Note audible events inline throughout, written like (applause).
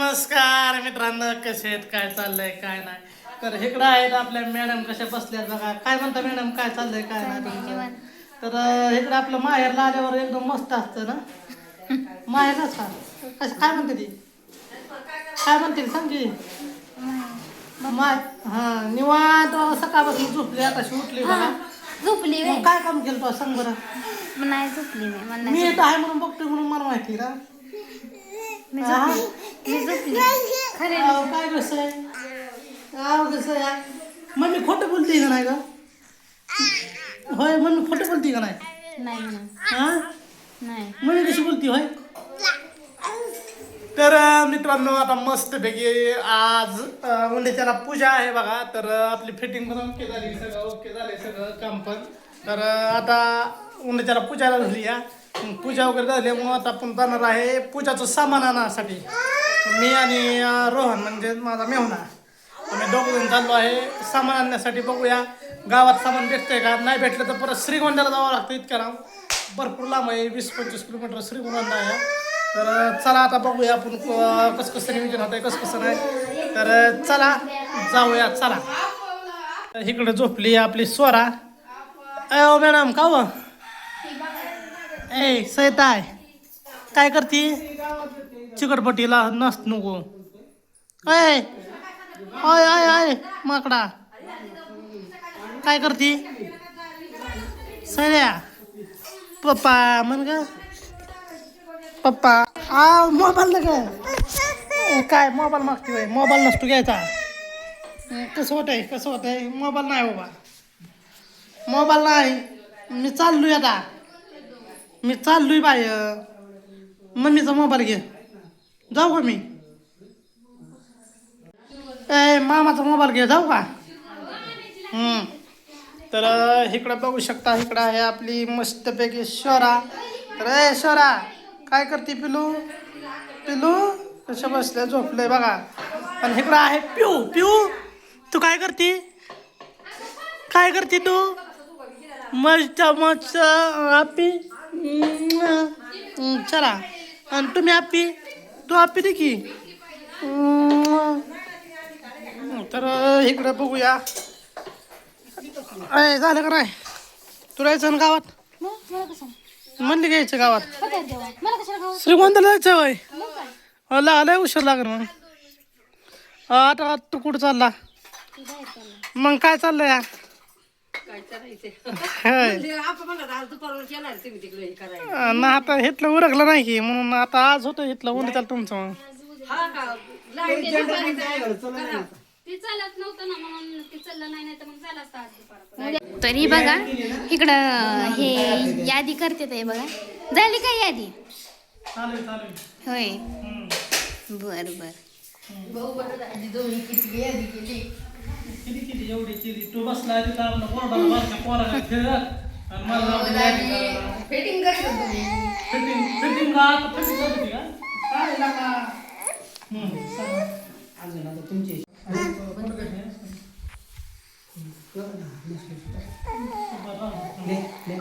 नमस्कार मित्रांनो कसे आहेत? काय चाललंय? काय नाही. तर इकडं आहेत आपल्या मॅडम कशा बसल्यात बघा. काय म्हणता मॅडम? काय चाललंय? काय नाही तुमचं? तर इकडं आपलं माहेरला आल्यावर एकदम मस्त असतं ना? माहेरलाच का? कसं काय म्हणते ती? काय म्हणते सांग की. माय हा निवांत सकाळपासून झोपली आता उठली बघा. झोपली काय काम केलं तू? सांग बरं. नाही झोपली मी येत आहे म्हणून बघतोय म्हणून मला माहिती ना. मी? झोपली मी झोपली खरे अहो, काय कसं आहे? अहो कसं आहे? मम्मी खोटं बोलते का नाही का होय मम्मी खोटं बोलते का नाही? नाही ना हा? नाही. मम्मी कशी बोलती होय? तर अं, मित्रांनो आता मस्तपैकी आज अं, उंडीच्याला पूजा आहे बघा. तर अं, आपली फिटिंग पण ओके झाली सगळं ओके झाले सगळं काम पण. तर अं, आता उंडीच्याला पूजाला झाली या मग पूजा वगैरे झाल्यामुळं आता आपण जाणार आहे पूजाचं सामान आणण्यासाठी मी आणि रोहन म्हणजे माझा मेहुणा. आम्ही दोघं जण चाललो आहे. सामान आणण्यासाठी बघूया. गावात सामान भेटतंय का? नाही भेटलं तर परत श्रीगोंद्याला जावं लागतं इतक्या लांब भरपूर लांब आहे. वीस पंचवीस किलोमीटर श्रीगोंदा आहे. तर चला आता बघूया आपण क- कसं कसं नियोजन होतं कसं कसं नाही. तर चला जाऊया चला. तर इकडं झोपली आपली स्वरा. अयो मॅडम का हो? ए सैताय काय करती? चिकटपट्टीला नस नको. अय अय अय अय माकडा. काय करती? सैद्या पप्पा म्हण ग. पप्पा आ मोबाईल ना काय मोबाईल मागते बाई मोबाईल नसतो घ्यायचा. कसं कसं होतंय कसं होतंय? मोबाईल नाही बाबा. मोबाईल नाही. मी चाललोय आता. मी चाललोय बाय मम्मीचा मोबाईल घे. जाऊ का मी? ए मामाचा मोबाईल घे जाऊ का? हम्म. तर इकडं बघू शकता इकडं आहे आपली मस्तपैकी शोरा. तर ए शोरा काय करते पिलू? पिलू कसं बसल्या? झोपलंय बघा. आणि इकडं आहे पिऊ पिऊ तू काय करते? काय करते तू? मस्त मस्त आपी चला. आणि तुम्ही आपी तू आपी दे की. तर इकडं बघूया. अय झालं का नाही? तू राहायचं ना गावात? मग म्हणले घ्यायचं गावात? आहे श्रीगोंदाला जायचं वय ला काय उशीर लागेल मग. आता तू कुठं चालला? मग काय चाललंय? या ना आता हेतलं उरकलं नाही की म्हणून आता आज होतं हेतलं उन्ही चाल तुमचं. मग ते चालत नव्हतं ना म्हणून ते चाललं नाही नाही तर मग झालं असतं आज दुपारपर्यंत. तरी बघा इकडं हे यादी करते ते बघा. झाली का यादी? होय. बर बर. किती किती एवढी केली? तू बसला तिथं आपलं पोराला बारक्या पोराला खेळत आणि मला जाऊ दे यादी करायला. फिटिंग करत तुम्ही फिटिंग फिटिंग का आता फिटिंग करत होती का? काय लागा हम्म, सांगा. अजून आता तुमची. ले ले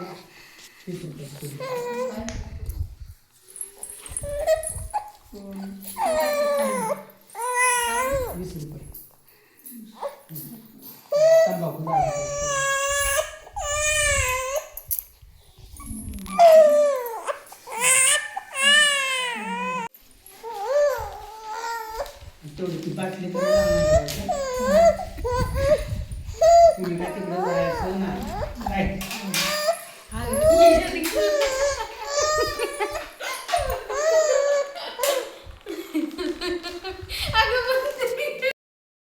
तेवढी ती बाटली तरी तिकडे जायचं ना.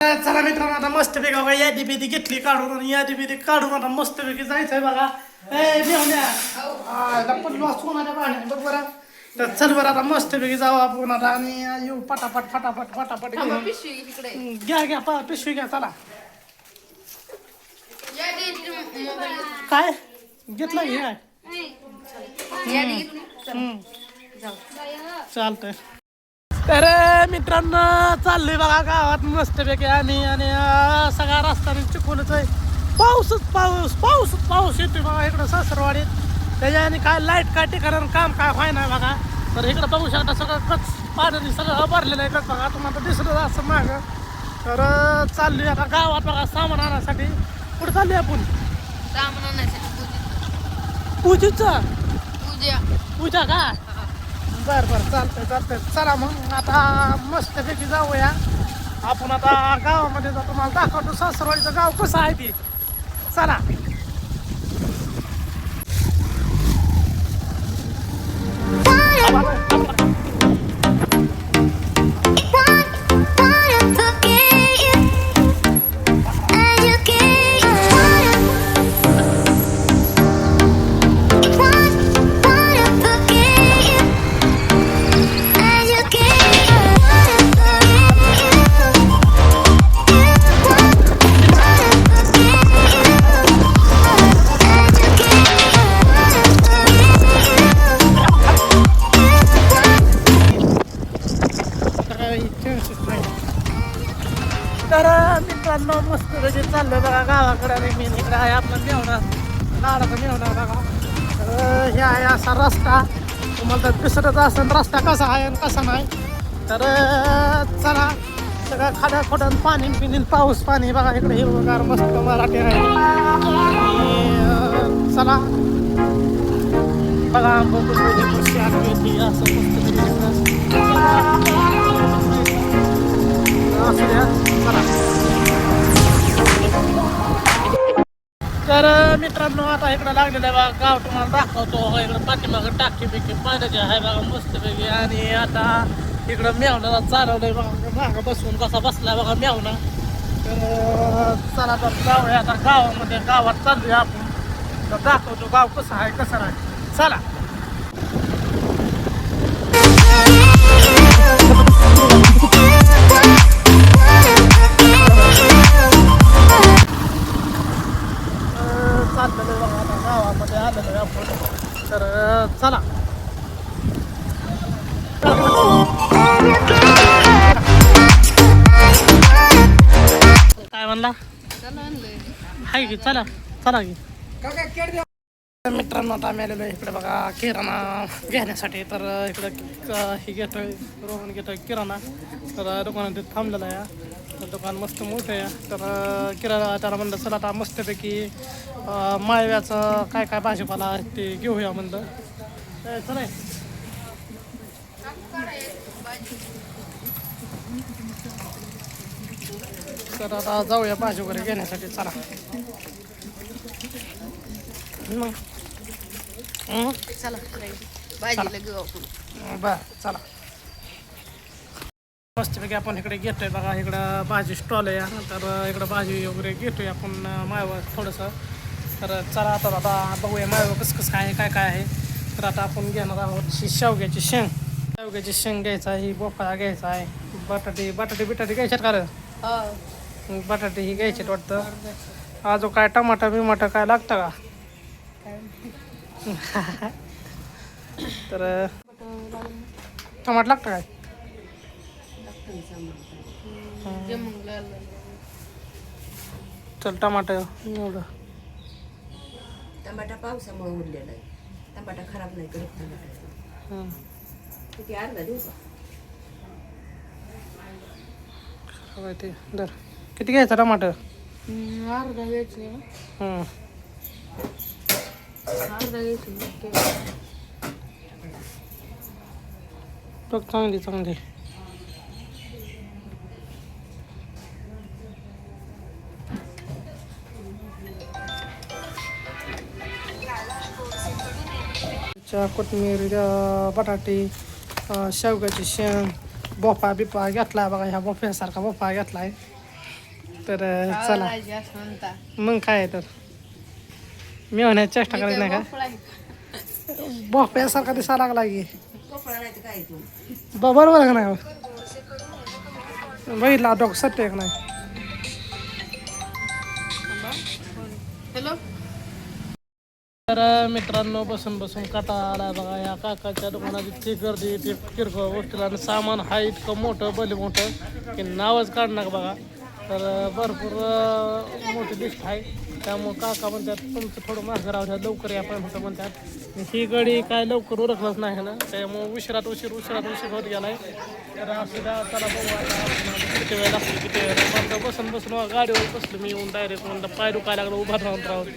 काय चला मित्रांनो आता मस्त पैकी बघा यादी बिदी घेतली काढून आणि यादी बिदी काढून आता मस्त पैकी जायचंय बघा. ए मेहण्या. पडलो सोनाच्या पाण्याने बघ बरं. तर चल बरं आता मस्त पैकी जाऊ आपण. आता आणि येऊ पटापट फटाफट फटाफट घेऊन. घ्या घ्या पा पिशवी घ्या चला. काय? घेतला घे काय? हम्म. चालतंय. तर मित्रांनो चाललोय बघा गावात मस्तपैकी आम्ही आणि अं, सगळा रस्ता चिखोलच आहे. पाऊसच पाऊस पाऊसच पाऊस येतोय बघा इकडं सासरवाडीत. त्याच्याने काय लाइट काय ठिकाण काम काय व्हाय नाही बघा. तर इकडं बघू शकता सगळं कच पाण्याने सगळं भरलेलं आहे कच बघा. तुम्हाला दिसलं असं मागं. तर अं, चाललोय आता गावात बघा सामान आणण्यासाठी कुठं चाललोय आपण? सामान आणायसाठी पूजेचं. पूजा. पूजा का? बर बर चालतंय चालतंय. चला मग आता मस्तपैकी जाऊया. आपण आता गावामध्ये जातो. मला दाखवतो सासरवाडीचं गाव कसं आहे ते. चला. चाललोय बघा गावाकडे आणि मी इकडे आहे आपला मेवणा लाडाचा बघा. तर हे आहे असा रस्ता. तुम्हाला तर दिसतच असेल रस्ता कसा आहे आणि कसा नाही. तर चला सगळं खाड्या खोडून पाणी पिणी पाऊस पाणी बघा इकडे हिरवगार मस्त मराठी आहे. चला. बघा बघू असं मस्त असू द्या चला. तर मित्रांनो आता इकडं लागलेलं आहे बघा गाव तुम्हाला दाखवतो. हो, इकडं पाठीमागं टाकी बिकी पाण्याची आहे बघा मस्तपैकी. आणि आता इकडं मेवण्याला चालवलंय बघा म्हणजे मागं बसून कसा बसलाय बघा मेवणा. तर चला तर जाऊया आता गावामध्ये गावात चालूया आपण. तर दाखवतो गाव कसं आहे कसं नाही. चला. अं, ठीक की चला चला की मित्रांनो आता आम्ही आलेलो आहे इकडे बघा किराणा घेण्यासाठी. तर इकडं क- हे घेतो रोहन घेतो किराणा. तर दुकानात तिथं थांबलेला आहे. तर दुकान मस्त मोठं आहे. तर किराणा त्याला म्हणलं चला आता मस्तपैकी अं, माळव्याचं काय काय भाजीपाला आहे ते घेऊया म्हणलं. चला. तर आता जाऊया भाजी वगैरे घेण्यासाठी चला. मग? चला भाजीला घेऊ आपण. बर चला. मस्तपैकी आपण इकडे घेतोय बघा इकडं भाजी स्टॉल आहे. तर इकडं भाजी वगैरे घेतोय आपण मायवर थोडंसं. तर चला आता आता बघूया मायवर कसं कसं काय काय काय आहे. तर आता आपण घेणार आहोत ही शेवग्याची शेंग. शेवग्याची शेंग घ्यायचा आहे ही बोफळा घ्यायचा आहे. बटाटे बटाटे बिटाटे घ्यायच्यात का रे? मग बटाटे ही घ्यायचे वाटतं. अजून काय टमाटा बिमाटा काय लागतं का? (laughs) तर टमाट लागतं काय? चल टमाटर एवढं टमाटा पावसामुळे उरलेला आहे. टमाटा खराब नाही करत टमाटा हं. किती अर्धा देऊ का हवंय ते. दर किती घ्यायचं टमाटर? अर्धा घ्यायचे हं. अर्धा घ्यायचे बघ चांगली चांगली. च्या कोथिंबीर अं, बटाटे अं, शेवग्याची शेंग बोफा बिपा घेतला बघा ह्या बोफ्यासारखा बोफा घेतलाय. तर चला. मग काय आहे तर? मी होण्याची चेष्टा करायची नाही का बोफ्यासारखा दिसा लागला की. बरोबर का नाही? बघितला डॉक्टर सत्य का नाही? हॅलो? तर मित्रांनो बसून बसून कटा आला बघा. या काकाच्या दुकानात इतकी गर्दी इतकी किरकोळ गोष्टीला आणि सामान हा इतकं मोठं भले मोठं की नावच काढणार बघा. तर भरपूर मोठी लिस्ट आहे. त्यामुळं काका म्हणतात तुमचं थोडं मागं राहू द्या लवकर या पण होतं म्हणतात. ही गाडी काय लवकर उरकलंच नाही ना. त्यामुळं उशिरात उशीर उशिरात उशीर होत गेलाय. तर असू द्या चला बघू किती वेळ लागतो किती वेळ बसून बसून गाडीवर बसलो मी येऊन डायरेक्ट म्हणलं पाय दुखायला लागलं उभा राहून राहून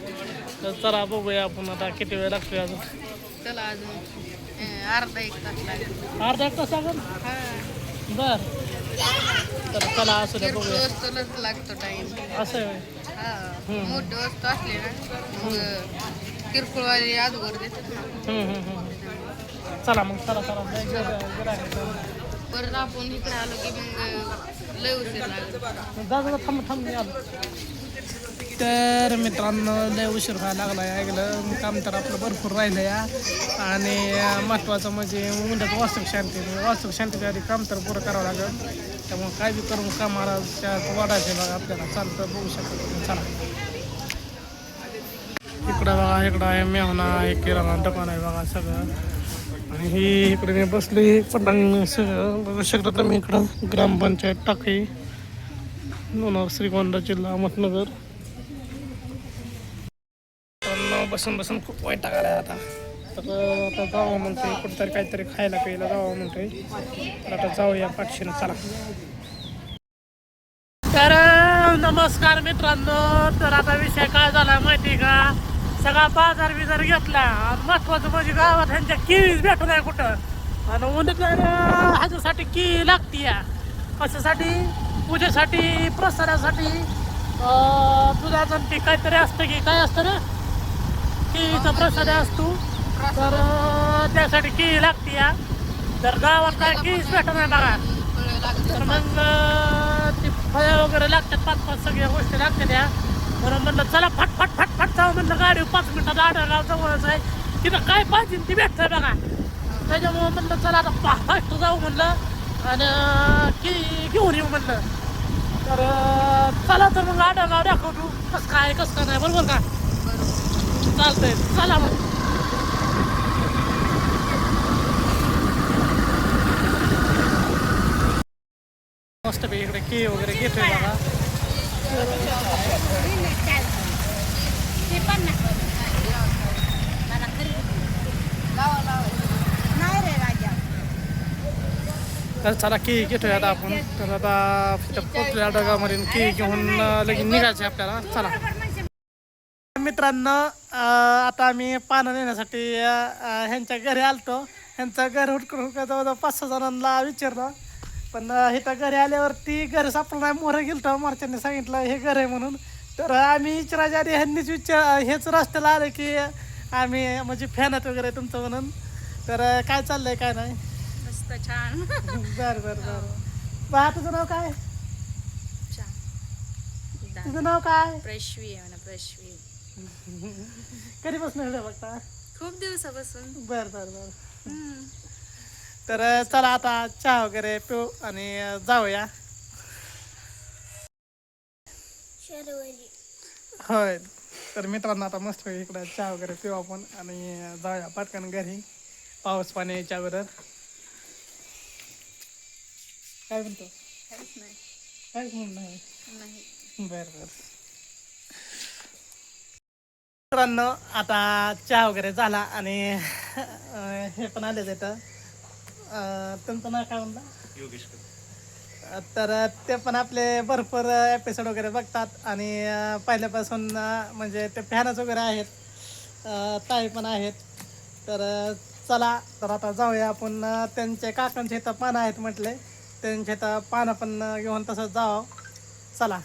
तर चला बघूया आपण आता किती वेळ लागतोय अजून. चला अजून अर्धा एक तास लागेल. अर्धा एक तास लागेल? बर. तर चला असू द्या बघूया. वस्तूलाच लागतो टाइम असं आहे. मोठी वस्तू असली ना मग किरकोळवाली अगोदर देतात ना. हम्म, हम्म, हम्म. चला मग चला चला. लय आहे. परत आपण इकडे आलो की मग लय उशीर लागतो. जा जा थांब थांब मी आलो तर मित्रांनो लय उशीर व्हायला लागला आहे ऐकलं काम तर आपलं भरपूर राहिलं या. आणि महत्त्वाचं म्हणजे उद्यात वास्तुक शांती. वास्तुक शांतीच्या आधी काम तर पुरं करावं लागेल. त्यामुळे काय बी करून का महाराजच्या वाढायचे बघा आपल्याला चालतं बघू शकतो चला. इकडं बघा इकडं आहे मेहना आहे किराणा दुकान आहे बघा सगळं. आणि ही इकडे मी बसली पटांग सगळं बघू शकता तुम्ही इकडं ग्रामपंचायत टाकी. लोणार श्रीगोंदा जिल्हा अहमदनगर. बसून बसून खूप वाईट टाकायला आता. तर आता जावं म्हणते कुठंतरी काहीतरी खायला प्यायला जावं म्हणते तर आता जाऊया पाठशीनं चला. तर नमस्कार मित्रांनो. तर आता विषय काय झाला माहिती का? सगळा बाजार बिजार घेतला. आणि महत्वाचं म्हणजे गावात त्यांच्या केळीच भेटू नाही कुठं. आणि उन्हात ह्याच्यासाठी की लागती या कशासाठी? पूजेसाठी प्रसारासाठी दुधाचं ते काहीतरी असतं की काय असतं ना केळीचा प्रसाद असतो. तर त्यासाठी केळी लागते या? तर गावात काय केळीच भेटत नाही बघा. तर मग ती फळं वगैरे लागतात पाच पाच सगळ्या गोष्टी लागतात या. म्हणून म्हणलं चला फट फट फट फट जाऊ म्हणलं गाडी पाच मिनिटात आढळगाव जवळच आहे. तिथं काय पाहिजे ती भेटतं बघा. त्याच्यामुळं म्हणलं चला आता पा फास्ट जाऊ म्हणलं. आणि की घेऊन येऊ म्हणलं. तर चला तर मग आढळगाव दाखवतो. कसं काय कसं काय नाही बरोबर का? चालतंय. चला मग. मस्त इकडे के वगैरे घेतोय बघा. तर चला की घेतोय आता आपण. तर आता पोचल्या डगामध्ये की घेऊन लगेच निघायचं आपल्याला. चला. मित्रांनो आता आम्ही पानं नेण्यासाठी ह्यांच्या घरी आलतो. ह्यांचं घर हुडकून हुडकून जवळजवळ पाच सहा जणांना विचारलं. पण इथं घरी आल्यावरती घर सापडलं नाही मोरं गेलं मोरच्यांनी सांगितलं हे घर आहे म्हणून. तर आम्ही आधी ह्यांनीच विचार हेच रस्त्याला आलं की आम्ही म्हणजे फॅनत वगैरे तुमचं म्हणून. तर काय चाललंय काय नाही? मस्त छान. बरं बरं बरं. बा तुझं नाव काय? तुझं नाव काय? प्रश्वी आहे म्हणा प्रश्वी. (laughs) कधीपासून बघता? खूप दिवसापासून. बर बर बर. तर चला आता चहा वगैरे पिऊ आणि जाऊया. होय. तर मित्रांनो आता मस्त इकडं चहा वगैरे पिऊ आपण आणि जाऊया पटकन घरी. पाऊस पाणी याच्या अगोदर काय म्हणतो? काहीच म्हणून नाही. बर बर. मित्रांनो आता चहा वगैरे झाला आणि हे पण आले तिथं अं, तुमचं नाव काय म्हणलं तर ते पण आपले भरपूर एपिसोड वगैरे बघतात आणि पहिल्यापासून म्हणजे ते फॅनच वगैरे आहेत ताई पण आहेत. तर चला तर आता जाऊया आपण अं, त्यांच्या काकांच्या इथं पानं आहेत म्हटले. त्यांच्या इथं पानं पण घेऊन तसंच जावं. चला.